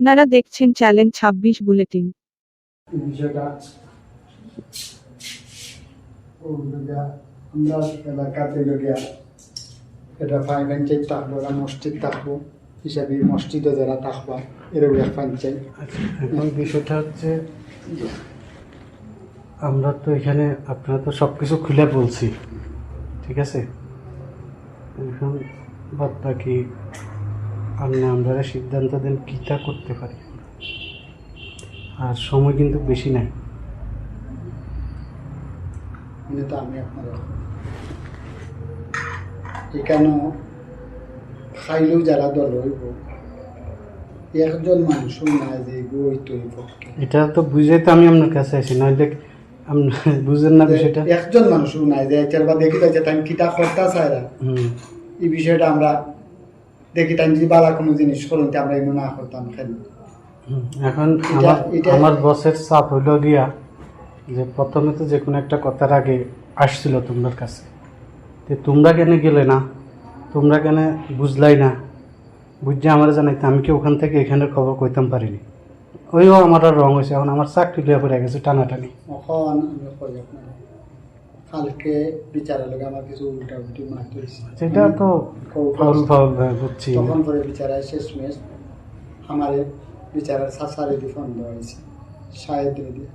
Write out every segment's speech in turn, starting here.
আপনারা দেখছেন চ্যালেঞ্জ ছাব্বিশ বুলেটিন। বিষয়টা আমরা এলাকাতে লগিয়া এটা ফাইভ পঞ্চায়েত থাকব না মসজিদ থাকব হিসাবে মসজিদে যারা থাকবা এরকম এক পঞ্চায়েত আচ্ছা এখন বিষয়টা হচ্ছে আমরা তো এখানে আপনারা তো সব কিছু খুলে বলছি ঠিক আছে? এখন বাদ বাকি আপনি আমরা সিদ্ধান্ত দেন কীটা করতে পারি। আর সময় কিন্তু বেশি নাই। তো আমি আপনারা এখানেও খাইলেও যারা দল হইব একজন মানুষও নাই যে তৈরি পক্ষে এটা তো বুঝে তো আমি আপনার কাছে নাহলে আপনি বুঝেন না বিষয়টা। একজন মানুষও নাই যে একবার বা দেখি যাচ্ছে তাই কিতা করতে চাইরা হুম। এই বিষয়টা আমরা দেখি তাই যদি বালা কোনো জিনিস করুন আমরা এমন না করতাম খেলি এখন আমার আমার বসের চাপ হইল গিয়া যে প্রথমে তো যে কোনো একটা কথার আগে আসছিল তোমার কাছে। তো তোমরা কেন গেলে না? তোমরা কেন বুঝলাই না? বুঝছে আমার জানাইতে আমি কি ওখান থেকে এখানের খবর কইতাম পারিনি? ওইও আমার আর রং হয়েছে এখন আমার চাকরি লিয়ে পড়ে গেছে টানাটানি এখন আমি কই আপনার কালকে বিচারের লগে আমার কিছু উল্টা উল্টি মারতে সেটা তো ফাউল ফাউল বুঝছি। তখন পরে বিচারায় শেষ মেশ। আমার বিচারের সাসারে দিয়ে ফোন দেওয়া হয়েছে। সাহেব দিয়ে দিয়ে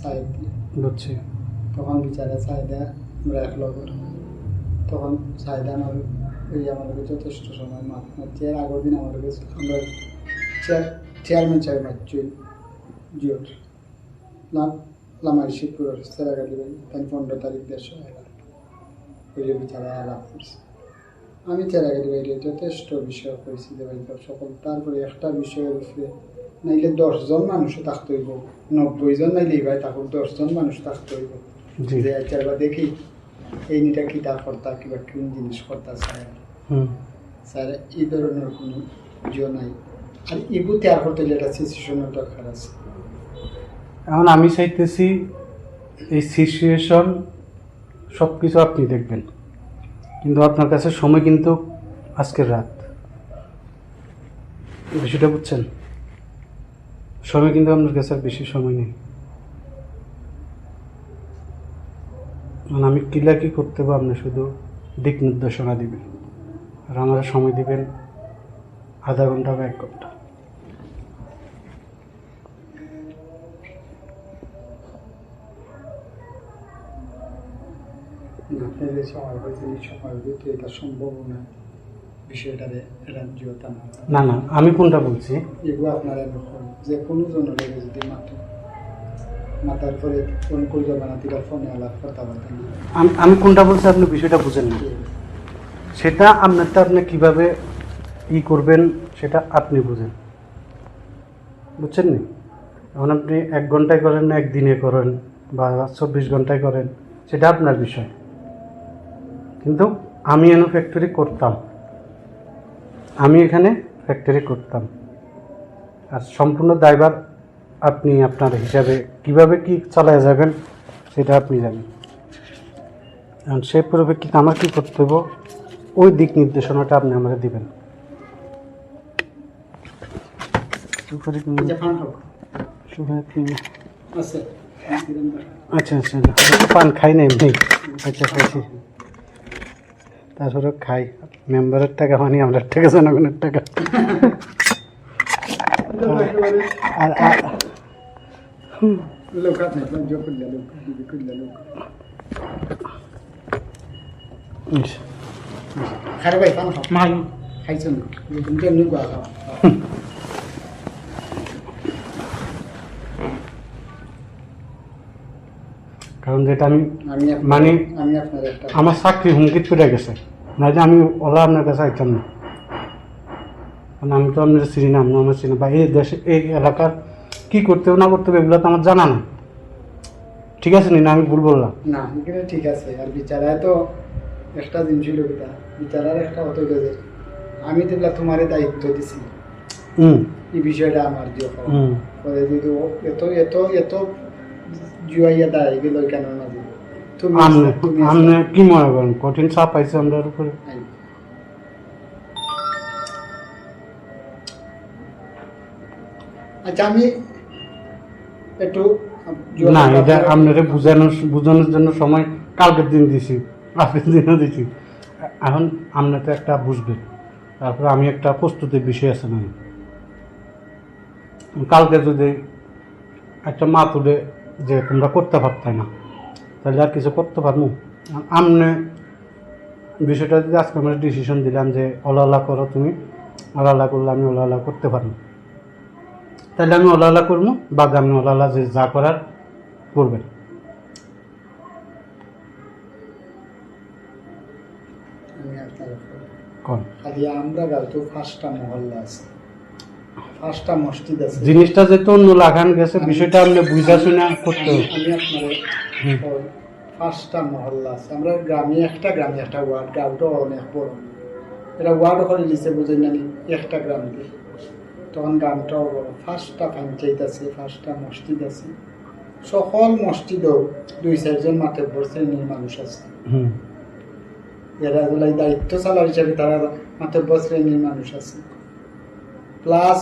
সাহেব দিয়ে। বুঝছি। তখন বিচারে চাহিদা আমরা এক লগর তখন চাহিদা আমার এই আমাদের যথেষ্ট সময় মাত মারছে। এর আগের দিন আমাদের আমরা চেয়ার চেয়ারম্যান সাহেব মারছি জিওর লাম লামাই শিবপুর সেরাগালি ভাই তাই পনেরো তারিখ দেড়শো এলাম ওই যে বিচারা আলাপ করছে আমি বাইরে যথেষ্ট বিষয় করেছি ভাই সকল। তারপরে একটা বিষয়ের উপরে নাইলে দশজন মানুষও থাকতে হইব। নব্বই জন নাইলে ভাই তখন দশজন মানুষ থাকতে হইব। যে দেখি এই নিটা কি তা করতা কিবা কোন জিনিস করতা স্যার? স্যার এই ধরনের কোনো জিও নাই। আর ইগু তৈরি করতে একটা সিচুয়েশনের দরকার আছে। এখন আমি চাইতেছি এই সিচুয়েশন সব কিছু আপনি দেখবেন। কিন্তু আপনার কাছে সময় কিন্তু আজকের রাত। বিষয়টা বুঝছেন? সময় কিন্তু আপনার কাছে আর বেশি সময় নেই। এখন আমি কিলা কি করতে পারব? আপনি শুধু দিক নির্দেশনা দিবেন। আর আমার সময় দিবেন আধা ঘণ্টা বা এক ঘণ্টা। যে সময় হয়েছে এই সময়ের ভিতরে এটা সম্ভব না। বিষয়টারে জিওতা না। না আমি কোনটা বলছি? এগুলো আপনারা এখন যে কোনো জনের যদি মাত্র মাতার পরে ফোন করে যাবে না তিরা ফোনে আলাপ কথাবার্তা আমি আমি কোনটা বলছি আপনি বিষয়টা বুঝেন না। সেটা আপনারটা আপনি কীভাবে ই করবেন সেটা আপনি বুঝেন। বুঝছেন নি? এখন আপনি এক ঘন্টায় করেন না একদিনে করেন বা চব্বিশ ঘন্টায় করেন সেটা আপনার বিষয়। কিন্তু আমি এনে ফ্যাক্টরি করতাম। আমি এখানে ফ্যাক্টরি করতাম। আর সম্পূর্ণ দায়ভার আপনি আপনার হিসাবে কীভাবে কি চালায় যাবেন সেটা আপনি জানেন। এখন সেই পরিপ্রেক্ষিতে আমার কী করতে হবে ওই দিক নির্দেশনাটা আপনি আমাকে দিবেন। কিনে- আছে আচ্ছা আচ্ছা। আচ্ছা। পান খাই না এমনি আচ্ছা খাইছি। তারপরে খাই। মেম্বারের টাকা মানে আমরা টাকা জনগণের টাকা। আর খারে ভাই পান খাও মাই খাইছেন তুমি কেমনি গোয়া খাও কারণ যেটা আমি আমি মানে- আমি আপনার আমার চাকরি হুমকিত পড়ে গেছে। নাহলে আমি ওলা আপনার কাছে আইতাম না। কারণ আমি তো আপনার চিনি না আপনি আমার চিনি বা এই দেশে এই এলাকার কি করতে হবে না করতে হবে এগুলো তো আমার জানা না। ঠিক আছে নি? না আমি ভুল বললাম। না ঠিক আছে। আর বিচারায় তো একটা হলো কিটা বিচারার একটা অত গেছে। আমি তো তোমারই দায়িত্ব দিছি। হুম এই বিষয়টা আমার দিও হুম পরে যদি এত এত এত জুয়াইয়া গেল কেন না তুমি আপনি কি মনে করেন? কঠিন চাপ পাইছে আমরা উপরে। আচ্ছা আমি একটু না এটা আপনারে বুঝানোর বুঝানোর জন্য সময় কালকের দিন দিছি আজকের দিনও দিছি। এখন আপনি তো একটা বুঝবেন। তারপরে আমি একটা প্রস্তুতির বিষয় আছে না কালকে যদি একটা মা তুলে যে তোমরা করতে পারতাই না। তাহলে আর কিছু করতে পারব আমনে বিষয়টা যদি আজকে আমরা ডিসিশন দিলাম যে ওলা করো তুমি ওলা করলে আমি ওলা করতে পারব তাহলে আমি ওলা করব বা আমি ওলা যে যা করার করবেন। কোন আমরা গাল তো পাঁচটা মহল্লা আছে। পাঁচটা মসজিদ আছে। জিনিসটা যেহেতু অন্য লাগান গেছে বিষয়টা আপনি বুঝা শুনে করতে আমি হবে। আমি আপনার পাঁচটা মহল্লা আছে। আমরা গ্রামে একটা গ্রামে একটা ওয়ার্ড গ্রামটাও অনেক বড়। এটা ওয়ার্ড করে বুঝেন নি? একটা গ্রাম দিয়ে। তখন গ্রামটাও বড়। পাঁচটা পঞ্চায়েত আছে মসজিদ আছে। সকল মসজিদেও দুই চারজন মাঠে শ্রেণির মানুষ আছে। হুম। এরা দায়িত্ব চালার হিসাবে তারা মাতব্য শ্রেণির মানুষ আছে। প্লাস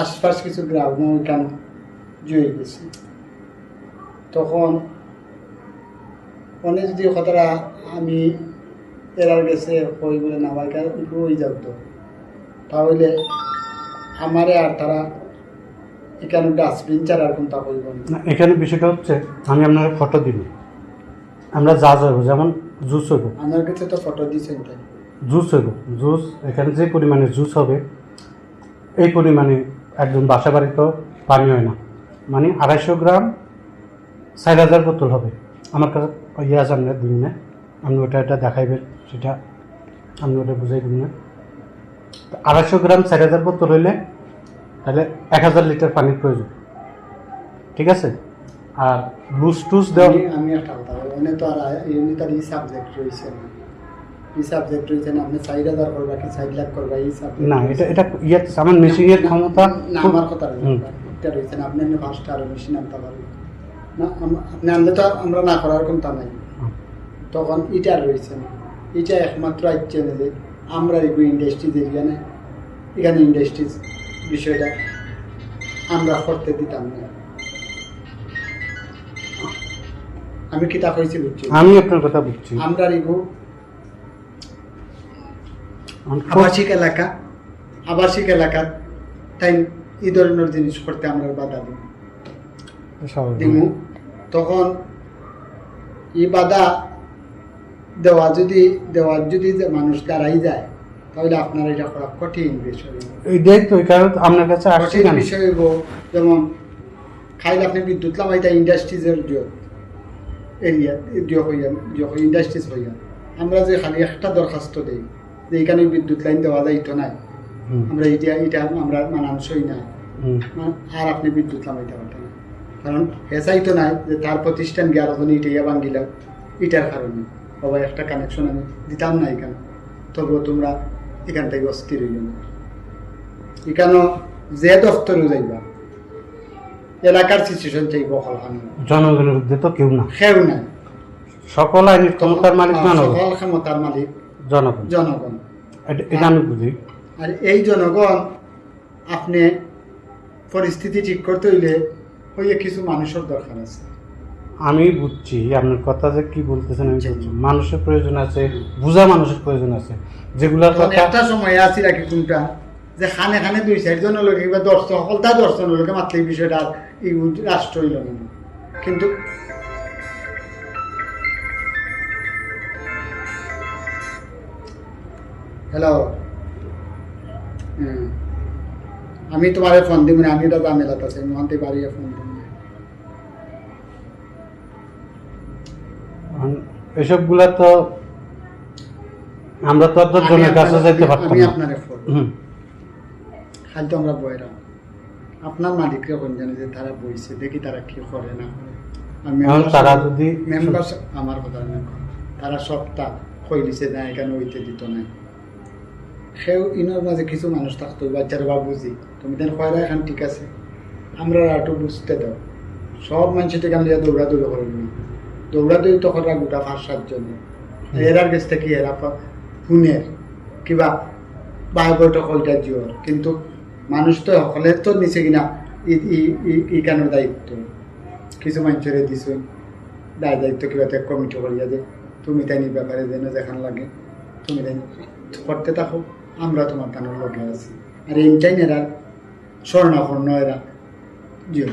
আশপাশ কিছু গ্রাম ওইখানে জুয়ে গেছে। তখন অনেক যদি কথাটা আমি এরার গেছে হই বলে না ভাই ওই তো তাহলে আমারে আর তারা এখানে ডাস্টবিন ছাড়া আর কোনটা কইব না। না, এখানে বিষয়টা হচ্ছে আমি আপনাকে ফটো দিব আমরা যা যাব যেমন জুস হইব। আমার কাছে তো ফটো দিয়েছেন জুস হইব। জুস এখানে যে পরিমাণে জুস হবে এই পরিমাণে একজন বাসা বাড়িতেও পানি হয় না। মানে আড়াইশো গ্রাম চার হাজার বোতল হবে। আমার কাছে ইয়ে আছে আপনার দিন না। আপনি ওটা এটা দেখাইবেন, সেটা আপনি ওটা বুঝাই দিন না। আড়াইশো গ্রাম চার হাজার বোতল হইলে তাহলে এক হাজার লিটার পানির প্রয়োজন। ঠিক আছে? আর লুজ টুস দেওয়া আমি একটা কথা তো আর এমনি তার সাবজেক্ট রয়েছে আপনি করবা কি করবা এই না এটা এটা ইয়ে আমার ক্ষমতা না আমার কথা এটা রয়েছে আপনি এমনি পাঁচটা আরও বেশি নামতে পারবেন। না আপনি আনলে তো আমরা না করার নাই। তখন এটা রয়েছে এটা একমাত্র আইচ্ছে যে আমরা এই ইন্ডাস্ট্রিজ এখানে। এখানে ইন্ডাস্ট্রিজ বিষয়টা আমরা করতে দিতাম না। আমি কি তা কইছি বুঝছি আমি আপনার কথা বুঝছি। আমরা রিগু আবাসিক এলাকা আবাসিক এলাকা তাই এই ধরনের জিনিস করতে আমরা বাধা দিই। দিমু। তখন এই বাধা দেওয়া যদি দেওয়ার যদি যে মানুষ দাঁড়াই যায় তাহলে আপনার এটা করা কঠিন বিষয়। তো এই আপনার কাছে কঠিন বিষয় হইব। যেমন খাইলে আপনি বিদ্যুৎ লামাইতা ইন্ডাস্ট্রিজের জোর। এরিয়া হইয়া ইন্ডাস্ট্রিজ হইয়া। আমরা যে খালি একটা দরখাস্ত দেই যে এখানে বিদ্যুৎ লাইন দেওয়া যাইতো নাই। আমরা এটা এটা আমরা মানানসই না। আর আপনি বিদ্যুৎ লামাইতে পারতেন না। কারণ হেসাই তো নাই যে তার প্রতিষ্ঠান গিয়ে আরও ইটাইয়া ভাঙ্গিল ইটার কারণে। বাবা একটা কানেকশন আমি দিতাম না এখানে। তবুও তোমরা এখান থেকে অস্থির হইল না। এখানে যে দফতরে যাইবা এলাকার সিচুয়েশন চাইব হলখান জনগণের তো কেউ না। খেউ নাই। সকল আইনের ক্ষমতার মালিক সকল ক্ষমতার মালিক জনগণ। জনগণ। এটা- আমি বুঝি। আর এই জনগণ আপনি পরিস্থিতি ঠিক করতে হইলে হইয়ে কিছু মানুষের দরকার আছে। আমি বুঝছি আপনার কথা যে কি বলতেছেন আমি। বুঝছি। মানুষের প্রয়োজন আছে বুঝা মানুষের প্রয়োজন আছে। কথা একটা সময় আছি রাখি কোনটা? যে খানে খানে দুই চারজন লোক কিংবা দর্শক সকলটা দর্শন লোকে মাত্র এই বিষয়টা আর এই রাষ্ট্র হইল না। কিন্তু হ্যালো আমি তোমার ফোন দিব না আমি এটা জামেলাত আছে আমি ওখান থেকে ফোন দিব এসবগুলা তো আমরা তো আর জনের কাছে পারতাম আমি আপনারে ফোন হুম, খাদ্য আমরা আপনার মালিকরা কোন জানে যে তারা বইছে দেখি তারা কি করে না এখন তারা যদি মেম্বার আমার কথা না তারা সবটা কই দিছে না এখানে হইতে দিত না। সেও ইনোর মাঝে কিছু মানুষ থাকতো বাচ্চারা বা বুঝি তুমি তেন কয়রা এখন ঠিক আছে? আমরা একটু বুঝতে দাও। সব মানুষের থেকে আমি দৌড়া দৌড়া করে নিই দৌড়া দৌড়ি তখন গোটা ফাঁস সাতজন এরার কাছ থেকে এরা ফা- শুনের কিবা বৈঠক হইটা জিওর কিন্তু মানুষ তো সকলে তো নিচে কিনা ইকানোর দায়িত্ব? কিছু মানুষের দিছে দায় দায়িত্ব কিবা একটা কমিটি করিয়া যে তুমি তাই নি ব্যাপারে যেন যেখান লাগে তুমি তাই করতে থাকো। আমরা তোমার কানোর লগে আছি? আর এইটাই এরা স্বর্ণাপন্ন এরা জিও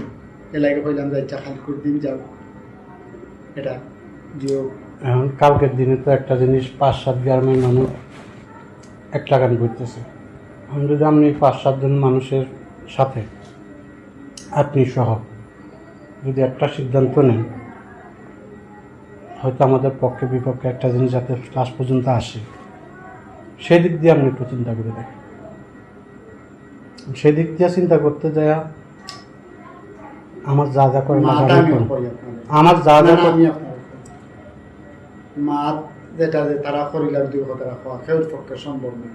এলাকা কইলাম যে ইচ্ছা খালকুর দিন, যাও। এটা, জিও। এখন কালকের দিনে তো একটা জিনিস, পাঁচ সাত গ্রামের মানুষ এক লাগান করতেছে এখন যদি আপনি পাঁচ সাতজন মানুষের সাথে, আপনি সহ, যদি একটা সিদ্ধান্ত নেন, হয়তো আমাদের পক্ষে বিপক্ষে একটা জিনিস যাতে লাস্ট পর্যন্ত আসে। সেদিক দিয়ে আপনি একটু চিন্তা করে দেখেন। সেদিক দিয়ে চিন্তা করতে যায় আমার যা যা করে আমার যা যা করে- মা যেটা যে তারা করিলার দুই কথা রাখা কেউর পক্ষে সম্ভব নয়।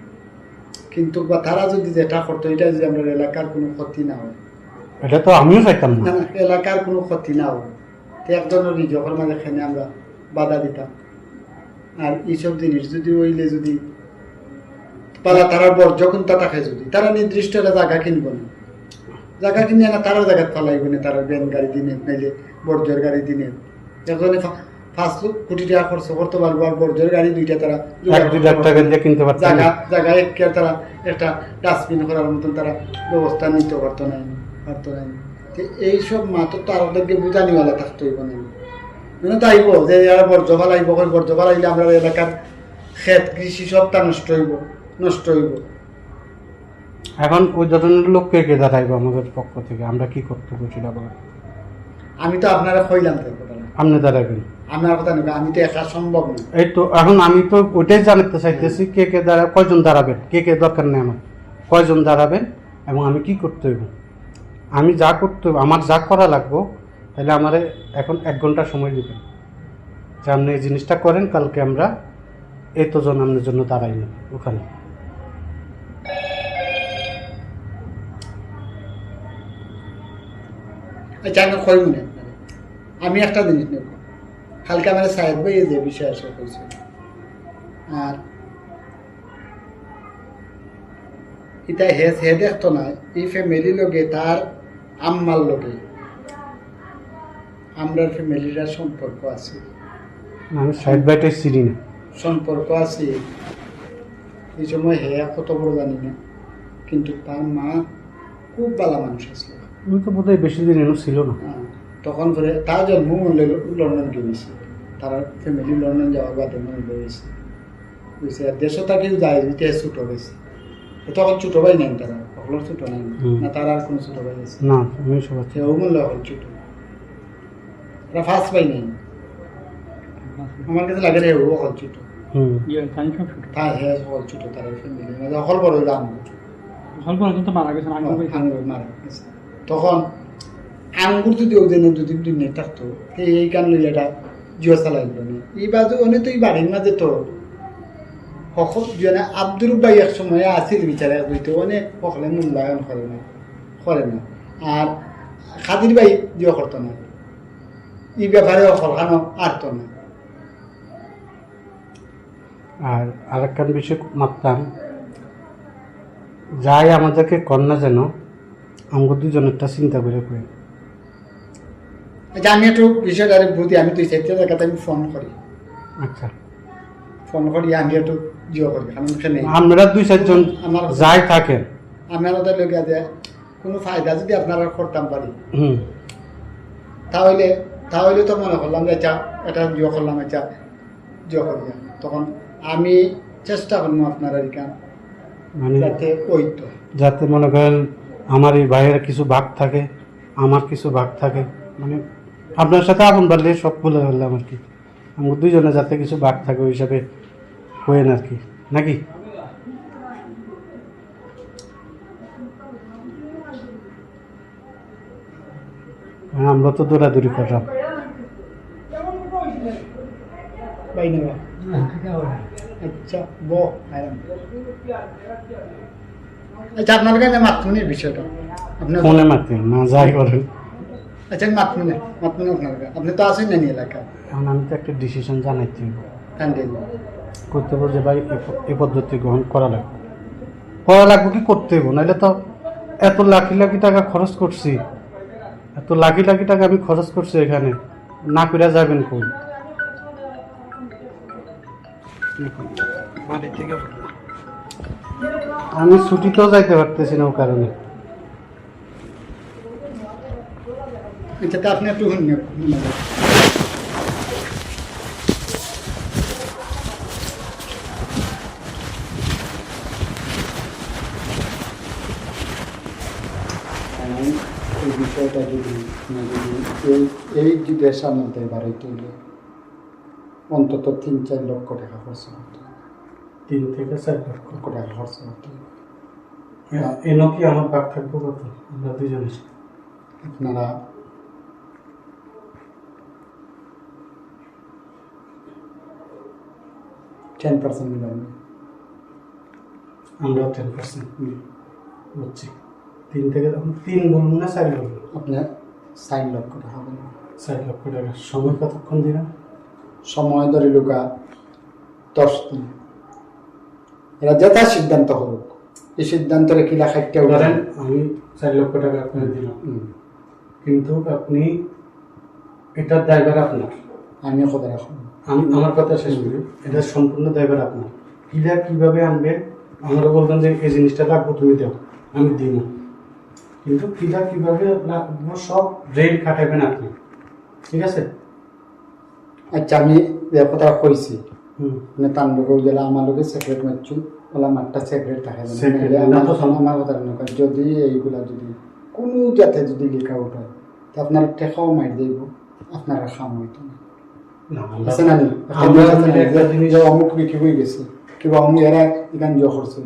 কিন্তু বা তারা যদি যেটা করতো এটা যদি আমরা এলাকার কোনো ক্ষতি না হয়। এটা তো আমিও চাইতাম না। এলাকার কোনো ক্ষতি না হয়। তো একজনের নিজের মাঝে এখানে আমরা বাধা দিতাম। আর এইসব জিনিস যদি হইলে যদি পালা তারা বর্জ্য কোনটা থাকে যদি তারা নির্দিষ্ট একটা জায়গা কিনবো না। জায়গা কিনে না তারা জায়গা ফালাইব না তারা ব্যান গাড়ি দিনে নাইলে বর্জ্যের গাড়ি দিনে। পাঁচ কোটি টাকা খরচ করতে পারব আর বর্জ্যের গাড়ি দুইটা তারা এক কিনতে জায়গা না। জায়গায় তারা একটা ডাস্টবিন করার মতন তারা ব্যবস্থা নিতে পারতো না পারতো না। তো এইসব মাত্র তো আরোদেরকে বুঝানিওয়ালা থাকতো মানে মানে তাইব যে বর্জ্য ফালাইব বর্জ্য ফালাইলে আমরা এলাকার ক্ষেত কৃষি সবটা নষ্ট হইব। নষ্ট হইব। এখন ওই ধরনের লোক কে কে দাঁড়াইবো আমাদের পক্ষ থেকে? আমরা কি করতে সেটা বলেন। আমি তো আপনারা কইলাম তার কথা আপনি দাঁড়াবেন আপনার কথা নেবে আমি তো একা সম্ভব না। এই তো এখন আমি তো ওইটাই জানাতে চাইতেছি কে কে দাঁড়া কয়জন দাঁড়াবেন? কে কে দরকার নেই আমার। কয়জন দাঁড়াবেন এবং আমি কি করতে হইব? আমি যা করতে হইব আমার যা করা লাগবো তাহলে আমার এখন এক ঘণ্টা সময় দিবেন। যে আপনি এই জিনিসটা করেন কালকে আমরা এতজন আপনার জন্য দাঁড়াই না ওখানে। আচ্ছা আমি মনে আমি একটা জিনিস নেব। হালকা আমার সাহেব ভাই যে বিষয় আসে কইছে আর ইতা হে হে দেখতো না এই ফ্যামিলি লগে তার আম্মার লগে। আমরা ফ্যামিলিরা সম্পর্ক আছে। আমি চিনি না। সম্পর্ক আছে। এই সময় হে কত বড় জানি না। কিন্তু তার মা খুব ভালো মানুষ আছে। আমি তো বোধহয় বেশি দিন এনো ছিল না। হ্যাঁ, তখন করে তার জন্ম লন্ডন গিয়েছে তারা ফ্যামিলি লন্ডন যাওয়ার বাদে মনে হয়েছে বুঝছে আর দেশও তাকে যায় ইতিহাস ছোটো হয়েছে। তখন ছোটো ভাই নেন তারা সকলের ছোটো নেন হুম। না তারা আর কোনো ছোটো ভাই আছে। না আমি সবাই সেও মূল্য হল ছোটো। তারা ফার্স্ট ভাই নেন আমার কাছে লাগে রে ও হল ছোটো। হুম। তার হ্যাঁ হল ছোটো তারা ফ্যামিলি মানে হল বড় দাম অল্প পর্যন্ত মারা গেছেন আঙ্গুর পাইছেন। আঙ্গুর মারা গেছে। তখন আঙ্গুর যদি ওদের যদি দুনিয়া থাকতো, এই লইয়া এটা জিও চালাইল এই বাজু অনেক তো এই বাড়ির মাঝে তো সকল জনে আব্দুর ভাই এক সময় আছিল বিচারে দুইতে অনেক সকলে মূল্যায়ন করে না করে না। আর খাদির ভাই জিও করতো না। এই ব্যাপারে অকলখানো আরতো না। আর আরেকখান বিষয় মাপতাম, যাই আমাদেরকে কন্যা যেন আমাকে দুজনেরটা চিন্তা করে কই। আচ্ছা আমি একটু বিষয়টা বুঝি আমি দুই চারটে জায়গাতে আমি ফোন করি। আচ্ছা। ফোন করি আমি একটু জিও করি কারণ সেখানে আমরা দুই চারজন আমার যাই থাকেন আমি আমাদের লোকে যে কোনো ফায়দা যদি আপনারা করতাম পারি। হুম। তাহলে তাহলে তো মনে করলাম যে আচ্ছা এটা জিও করলাম আচ্ছা জিও করি তখন আমি চেষ্টা করব আপনারা এখান মানে যাতে ওই তো। যাতে মনে করেন আমার এই ভাইয়ের কিছু ভাগ থাকে আমার কিছু ভাগ থাকে। মানে আপনার সাথে আপন বাড়লে সব বলে ফেললাম আর কি? আমার দুইজনে যাতে কিছু ভাগ থাকে ওই হিসাবে হয়েন আর কি। নাকি? হ্যাঁ, আমরা তো দৌড়াদৌড়ি করলাম। আচ্ছা। আচ্ছা আপনার কাছে মাতমুনির বিষয়টা। আপনার ফোনে মারতে না যাই করেন আচ্ছা মাতমুনে মাতমুনে আপনার কাছে। আপনি তো আছেন না নি এখন আমি তো একটা ডিসিশন জানাইতে হইব। কান্দিল করতে হবে যে ভাই এ পদ্ধতি গ্রহণ করা লাগবে। করা লাগবে কি করতে নাহলে তো এত লাখি লাখি টাকা খরচ করছি। এত লাখি লাখি টাকা আমি খরচ করছি এখানে। না করে যাবেন কই? বাড়ি থেকে আমি ছুটিতেও যাইতে পারতেছি না ও কারণে আচ্ছা আপনি একটু শুনুন এই বিষয়টা যদি এই এই মধ্যে বাড়িতে হইলে অন্তত তিন চার লক্ষ টাকা খরচ হবে। তিন থেকে চার লক্ষ টাকা খরচ করতে হবে। এনো কি আমার বাক থাকব কত? আমরা দুজনে আপনারা টেন পার্সেন্ট মিলাবেন আমরা টেন পার্সেন্ট বুঝছি। তিন থেকে তিন বলুন না, চার বলুন। আপনার ষাট লক্ষ টাকা হবে। চার লক্ষ টাকা। সময় কতক্ষণ দিবেন? সময় ধরে লোকা দশ দিন। এরা যথা সিদ্ধান্ত হোক এই সিদ্ধান্তের কি লেখাইটা ধরেন আমি চার লক্ষ টাকা আপনাকে দিলাম। কিন্তু আপনি এটার দায়ভার আপনার। আমি কথা রাখুন। আমি আমার কথা শেষ করি। এটা সম্পূর্ণ দায়ভার আপনার। কিলা কীভাবে আনবে? আমরা বলতাম যে এই জিনিসটা রাখব তুমি দাও। আমি দিই না। কিন্তু কিলা কীভাবে রাখব সব রেড খাটাবেন আপনি? ঠিক আছে? আচ্ছা আমি কথা কইছি। হুম। মানে লোক যারা আমার লোকে সেক্রেট মারছু ওলা মাঠটা সেক্রেট থাকে না। না তো আমার কথা নয় যদি এইগুলা যদি কোনো জাতে যদি লেখা উঠে তা আপনার টেকাও মার দিব আপনার খাম হইতো না না, আছে না নি? না, অমুক বিক্রি হয়ে গেছে কিংবা অমুক এরা এখান জয় করছে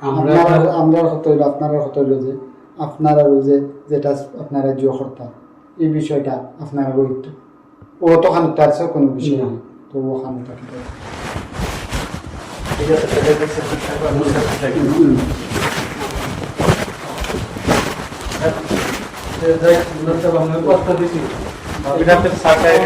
আমরা আপনারা আমরা হতে হইল আপনারা হতে হইল যে আপনারা যে যেটা আপনারা জয় করতা এই বিষয়টা আপনারা রইত ও তো খানিকটা আছে কোনো বিষয় না। নেই। তো ও খানিকটা কি করে? ঠিক আছে সেটা দেখছি, সেটা আমার কাছে থাকি। এ, যাই, মনে হচ্ছে আমরা কষ্ট দিছি। এটা তো সাকায়